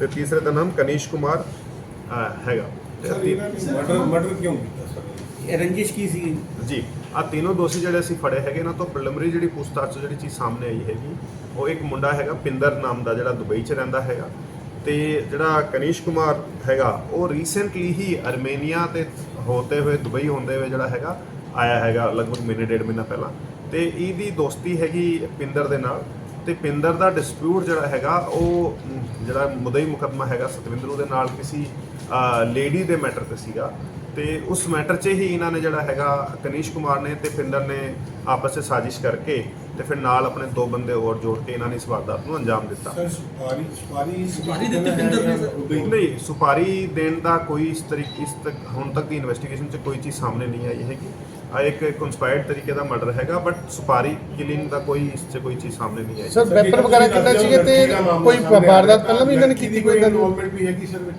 ਤੇ ਤੀਸਰੇ ਦਾ ਨਾਮ ਕਨੀਸ਼ ਕੁਮਾਰ ਅਹ, ਹੈਗਾ ਤੇ ਤੀ- ਮਰਡਰ ਮਰਡਰ ਕਿਉਂ ਕੀਤਾ ਸਰ? ਇਹ ਰੰਜਿਸ਼ ਕੀ ਸੀ? ਜੀ ਆ ਤਿੰਨੋਂ ਦੋਸ਼ੀ ਜਿਹੜੇ ਅਸੀਂ ਫੜੇ ਹੈਗੇ ਨਾ ਤੋਂ ਪ੍ਰੀਲਿਮਰੀ ਜਿਹੜੀ ਪੁੱਛਤਾਛ 'ਚ ਜਿਹੜੀ ਚੀਜ਼ ਸਾਹਮਣੇ ਆਈ ਹੈਗੀ ਉਹ ਇੱਕ ਮੁੰਡਾ ਹੈਗਾ ਪਿੰਦਰ ਨਾਮ ਦਾ ਜਿਹੜਾ ਦੁਬਈ 'ਚ ਰਹਿੰਦਾ ਹੈਗਾ ਤੇ ਜਿਹੜਾ ਕਨੀਸ਼ ਕੁਮਾਰ ਹੈਗਾ ਉਹ ਰੀਸੈਂਟਲੀ ਹੀ ਅਰਮੇਨੀਆ ਤੇ ਹੋਤੇ ਹੋਏ ਦੁਬਈ ਹੁੰਦੇ ਹੋਏ ਜਿਹੜਾ ਹੈਗਾ ਆਇਆ ਹੈਗਾ ਲਗਭਗ ਮਹੀਨੇ ਡੇਢ ਮਹੀਨਾ ਪਹਿਲਾਂ ਤੇ ਇਹਦੀ ਦੋਸਤੀ ਹੈਗੀ ਪਿੰਦਰ ਦੇ ਨਾਲ। ਤੇ ਪਿੰਦਰ ਦਾ ਡਿਸਪਿਊਟ ਜਿਹੜਾ ਹੈਗਾ, ਉਹ, ਜਿਹੜਾ ਮੁਦਈ ਮੁਕੱਦਮਾ ਹੈਗਾ ਸਤਵਿੰਦਰੂ ਦੇ ਨਾਲ ਕਿਸੇ ਲੇਡੀ ਦੇ ਮੈਟਰ ਤੇ ਸੀਗਾ। ਤੇ ਉਸ ਮੈਟਰ 'ਚ ਹੀ ਇਹਨਾਂ ਨੇ ਜਿਹੜਾ ਹੈਗਾ ਕਨੀਸ਼ ਕੁਮਾਰ ਨੇ ਤੇ ਪਿੰਦਰ ਨੇ ਆਪਸ 'ਚ ਸਾਜ਼ਿਸ਼ ਕਰਕੇ ਤੇ ਫਿਰ ਨਾਲ ਆਪਣੇ ਦੋ ਬੰਦੇ ਹੋਰ ਜੋੜ ਕੇ ਇਹਨਾਂ ਨੇ ਇਸ ਵਾਰਦਾਤ ਨੂੰ ਅੰਜਾਮ ਦਿੱਤਾ। ਸਰ ਸੁਪਾਰੀ ਸੁਪਾਰੀ ਸੁਪਾਰੀ ਦਿੱਤੀ ਪਿੰਦਰ ਨੇ? ਸਰ। ਉਦੋਂ ਹੀ ਨਹੀਂ ਸੁਪਾਰੀ ਦੇਣ ਦਾ ਕੋਈ ਇਸ ਤਰੀਕੇ ਇਸ ਤੱਕ ਹੁਣ ਤੱਕ ਦੀ ਇਨਵੈਸਟੀਗੇਸ਼ਨ 'ਚ ਕੋਈ ਚੀਜ਼ ਸਾਹਮਣੇ ਨਹੀਂ ਆਈ ਹੈਗੀ। ਆ ਇੱਕ ਕਨਸਪਾਇਰਡ ਤਰੀਕੇ ਦਾ ਮਰਡਰ ਹੈਗਾ ਬਟ ਸੁਪਾਰੀ ਕਿਲਿੰਗ ਦਾ ਕੋਈ ਇਸ 'ਚ ਕੋਈ ਚੀਜ਼ ਸਾਹਮਣੇ ਨਹੀਂ ਆਈ। ਸਰ ਵੈਪਨ ਵਗੈਰਾ ਕਿੰਨਾ ਸੀਗੇ ਤੇ ਕੋਈ ਵਾਰਦਾਤ ਪਹਿਲਾਂ ਵੀ ਇਹਨਾਂ ਨੇ ਕੀਤੀ ਕੋਈ ਇਨਵੋਲਵਮੈਂਟ ਵੀ ਹੈਗੀ ਸਰ ਵਿੱਚ।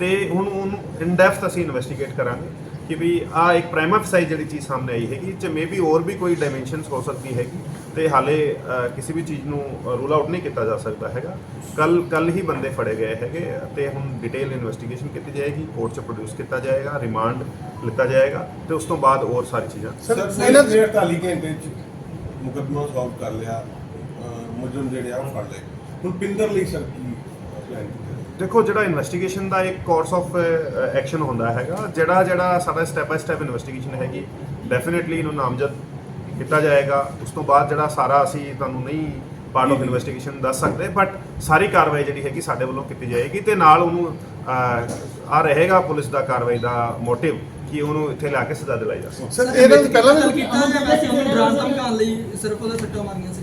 ਤੇ ਹੁਣ ਉਹਨੂੰ ਇਨ ਡੈਫਥ ਅਸੀਂ ਇਨਵੈਸਟੀਗੇਟ ਕਰਾਂਗੇ ਕਿ ਵੀ ਆ ਇੱਕ ਪ੍ਰਾਈਮਾ ਫਸਾਈ ਜਿਹੜੀ ਚੀਜ਼ ਸਾਹਮਣੇ ਆਈ ਹੈਗੀ ਚ ਮੇਬੀ ਹੋਰ ਵੀ ਕੋਈ ਡਾਈਮੈਂਸ਼ਨਸ ਹੋ ਸਕਦੀ ਹੈਗੀ ਤੇ ਹਾਲੇ ਕਿਸੇ ਵੀ ਚੀਜ਼ ਨੂੰ ਰੂਲ ਆਊਟ ਨਹੀਂ ਕੀਤਾ ਜਾ ਸਕਦਾ ਹੈਗਾ। ਕੱਲ ਕੱਲ ਹੀ ਬੰਦੇ ਫੜੇ ਗਏ ਹੈਗੇ ਤੇ ਹੁਣ ਡਿਟੇਲ ਇਨਵੈਸਟੀਗੇਸ਼ਨ ਕੀਤੀ ਜਾਏਗੀ ਕੋਰਟ 'ਚ ਪ੍ਰੋਡਿਊਸ ਕੀਤਾ ਜਾਏਗਾ ਰਿਮਾਂਡ ਲਿੱਤਾ ਜਾਏਗਾ ਤੇ ਉਸ ਤੋਂ ਬਾਅਦ ਹੋਰ ਸਾਰੀ ਚੀਜ਼ਾਂ। ਸਰ ਇਹਨਾਂ- ਇਹਨਾਂ ਦੇ 48 ਘੰਟੇ ਚ ਮੁਕੱਦਮਾ ਸੋਲਵ ਕਰ ਲਿਆ ਮੁਜਰਮ ਜਿਹੜੇ ਆ ਉਹ ਫੜ ਲਏ। ਹੁਣ ਪਿੰਦਰ ਲਈ ਸਰ ਕੀ ਪਲਾਨ ਕੀਤਾ ਦੇਖੋ ਜਿਹੜਾ ਇਨਵੈਸਟੀਗੇਸ਼ਨ ਦਾ ਇੱਕ ਕੋਰਸ ਆਫ ਐਕਸ਼ਨ ਹੁੰਦਾ ਹੈਗਾ ਜਿਹੜਾ ਜਿਹੜਾ ਸਾਡਾ ਸਟੈਪ ਬਾਈ ਸਟੈਪ ਇਨਵੈਸਟੀਗੇਸ਼ਨ ਹੈਗੀ ਡੈਫੀਨਿਟਲੀ ਇਹਨੂੰ ਨਾਮਜ਼ਦ ਕੀਤਾ ਜਾਏਗਾ। ਉਸ ਤੋਂ ਬਾਅਦ ਜਿਹੜਾ ਸਾਰਾ ਅਸੀਂ ਤੁਹਾਨੂੰ ਨਹੀਂ ਪਾਰਟ ਆਫ ਇਨਵੈਸਟੀਗੇਸ਼ਨ ਦੱਸ ਸਕਦੇ ਬਟ ਸਾਰੀ ਕਾਰਵਾਈ ਜਿਹੜੀ ਹੈਗੀ ਸਾਡੇ ਵੱਲੋਂ ਕੀਤੀ ਜਾਏਗੀ ਤੇ ਨਾਲ ਉਹਨੂੰ ਆ ਰਹੇਗਾ ਪੁਲਿਸ ਦਾ ਕਾਰਵਾਈ ਦਾ ਮੋਟਿਵ ਕਿ ਉਹਨੂੰ ਇੱਥੇ ਲਿਆ ਕੇ ਸਜ਼ਾ ਦਿਲਾਈ ਜਾ ਸਕੇ। ਸਰ ਇਹਨਾਂ ਤੋਂ ਪਹਿਲਾਂ ਵੀ ਕੀਤਾ ਜਾਂ ਵੈਸੇ ਉਹਨੂੰ ਡਰਾਉਣ ਧਮਕਾਉਣ ਲਈ ਸਿਰਫ ਉਹਦੇ ਸੱਟਾਂ ਮਾਰੀਆਂ ਸੀ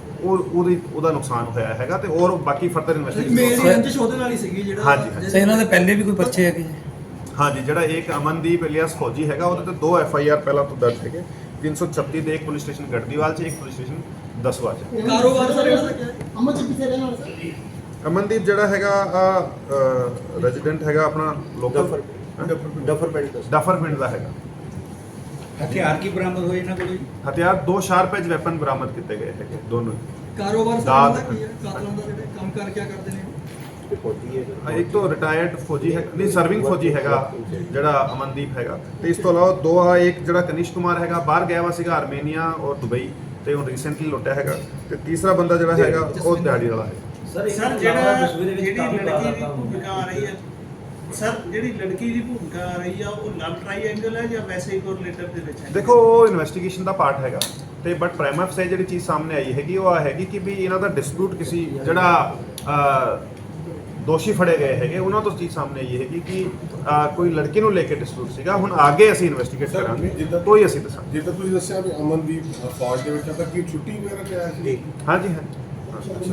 ਉਹ ਉਹਦੀ ਉਹਦਾ ਨੁਕਸਾਨ ਹੋਇਆ ਹੈਗਾ ਤੇ ਔਰ ਬਾਕੀ ਫਰਦਰ ਮੇਰੀ ਇਨਵੈਸਟੀਗੇਸ਼ਨ ਰੰਜਿਸ਼ ਉਹਦੇ ਨਾਲ ਹੀ ਸੀਗੀ ਜਿਹੜਾ ਹਾਂਜੀ, ਹਾਂਜੀ। ਤੇ ਇਹਨਾਂ ਦੇ ਪਹਿਲੇ ਵੀ ਕੋਈ ਪਰਚੇ ਹੈਗੇ ਜੀ? ਹਾਂਜੀ ਜਿਹੜਾ ਇੱਕ ਅਮਨਦੀਪ ਇਲੀਅਸ ਫੌਜੀ ਹੈਗਾ ਉਹਦੇ ਤੇ ਦੋ ਐਫ ਆਈ ਆਰ ਪਹਿਲਾਂ ਤੋਂ ਦਰਜ ਹੈਗੇ। 336 ਦੇ ਇੱਕ ਪੁਲਿਸ ਸਟੇਸ਼ਨ ਗੜਦੀਵਾਲ 'ਚ ਇੱਕ ਪੁਲਿਸ ਸਟੇਸ਼ਨ ਦਸਵਾ 'ਚ। ਕਾਰੋਬਾਰ ਸਰ ਇਹਨਾਂ ਦਾ ਕੀ ਹੈ ਅਮਨਦੀਪ ਜਿਹੜਾ ਹੈਗਾ ਰੈਜ਼ੀਡੈਂਟ ਹੈਗਾ ਆਪਣਾ ਲੋਕਲ ਡਫਰ ਪਿੰਡ ਦਾ ਡਫਰ ਪਿੰਡ ਦਾ ਹੈਗਾ। ਹਥਿਆਰ ਕੀ ਬਰਾਮਦ ਹੋਏ ਇਹਨਾਂ ਕੋਲੋਂ? ਹਥਿਆਰ ਦੋ ਸ਼ਾਰਪ ਐਜ ਵੈਪਨ ਬਰਾਮਦ ਕੀਤੇ ਗਏ ਹੈਗੇ ਦੋਨੋਂ ਹੀ। ਕਾਰੋਬਾਰ ਸਰ ਦਾਤ। ਕੀ ਹੈ? ਕਾਤਲਾਂ ਦਾ ਜਿਹੜੇ ਕੰਮ ਕਰ ਕਿਆ ਕਰਦੇ ਨੇ? ਅ, ਇੱਕ ਤੋਂ ਰਿਟਾਇਰਡ ਫੌਜੀ ਹੈ ਨਹੀਂ ਸਰਵਿੰਗ ਫੌਜੀ ਹੈਗਾ ਜਿਹੜਾ ਅਮਨਦੀਪ ਹੈਗਾ। ਤੇ ਇਸ ਤੋਂ ਇਲਾਵਾ ਦੋ ਆ ਇੱਕ ਜਿਹੜਾ ਕਨਿਸ਼ ਕੁਮਾਰ ਹੈਗਾ ਬਾਹਰ ਗਿਆ ਵਾ ਸੀਗਾ ਆਰਮੇਨੀਆ ਔਰ ਦੁਬਈ ਤੇ ਹੁਣ ਰੀਸੈਂਟਲੀ ਲੁੱਟਿਆ ਹੈਗਾ। ਤੇ ਤੀਸਰਾ ਬੰਦਾ ਜਿਹੜਾ ਹੈਗਾ ਉਹ ਦਿਹਾੜੀ ਵਾਲਾ ਹੈ। ਸਰ ਜਿਹੜਾ ਜਿਹੜੀ ਲੜਕੀ ਦੀ ਭੂਮਿਕਾ ਆ ਰਹੀ ਹੈ। ਸਰ ਜਿਹੜੀ ਲੜਕੀ ਦੀ ਭੂਮਿਕਾ ਆ ਰਹੀ ਆ ਉਹ ਲਵ ਟ੍ਰਾਈਐਂਗਲ ਹੈ ਜਾਂ ਵੈਸੇ ਹੀ ਕੋਰਿਲੇਟਰ ਦੇ ਵਿੱਚ ਹੈ? ਦੇਖੋ ਉਹ ਇਨਵੈਸਟੀਗੇਸ਼ਨ ਦਾ ਪਾਰਟ ਹੈਗਾ। ਤੇ ਬਟ ਪ੍ਰਾਈਮ ਸੇ ਜਿਹੜੀ ਚੀਜ਼ ਸਾਹਮਣੇ ਆਈ ਹੈਗੀ ਉਹ ਆ ਹੈਗੀ ਕਿ ਵੀ ਇਹਨਾਂ ਦਾ ਡਿਸਪਿਊਟ ਕਿਸੇ ਜਿਹੜਾ ਅ, ਦੋਸ਼ੀ ਫੜੇ ਗਏ ਹੈਗੇ ਉਹਨਾਂ ਤੋਂ ਚੀਜ਼ ਸਾਹਮਣੇ ਆਈ ਹੈਗੀ ਕਿ ਕੋਈ ਲੜਕੀ ਨੂੰ ਲੈ ਕੇ ਡਿਸਪਿਊਟ ਸੀਗਾ। ਹੁਣ ਅੱਗੇ ਅਸੀਂ ਇਨਵੈਸਟੀਗੇਟ Sir, ਕਰਾਂਗੇ। ਜਿੱਦਾਂ- ਕੋਈ ਅਸੀਂ ਦੱਸਾਂਗੇ। ਜਿੱਦਾਂ ਤੁਸੀਂ ਦੱਸਿਆ ਵੀ ਅਮਨਦੀਪ ਫੌਜ ਦੇ ਵਿੱਚ ਆ ਤਾਂ ਕੀ ਛੁੱਟੀ ਵਗੈਰਾ ਤੇ ਆਇਆ ਸੀ ਹਾਂਜੀ। ਹਾਂਜੀ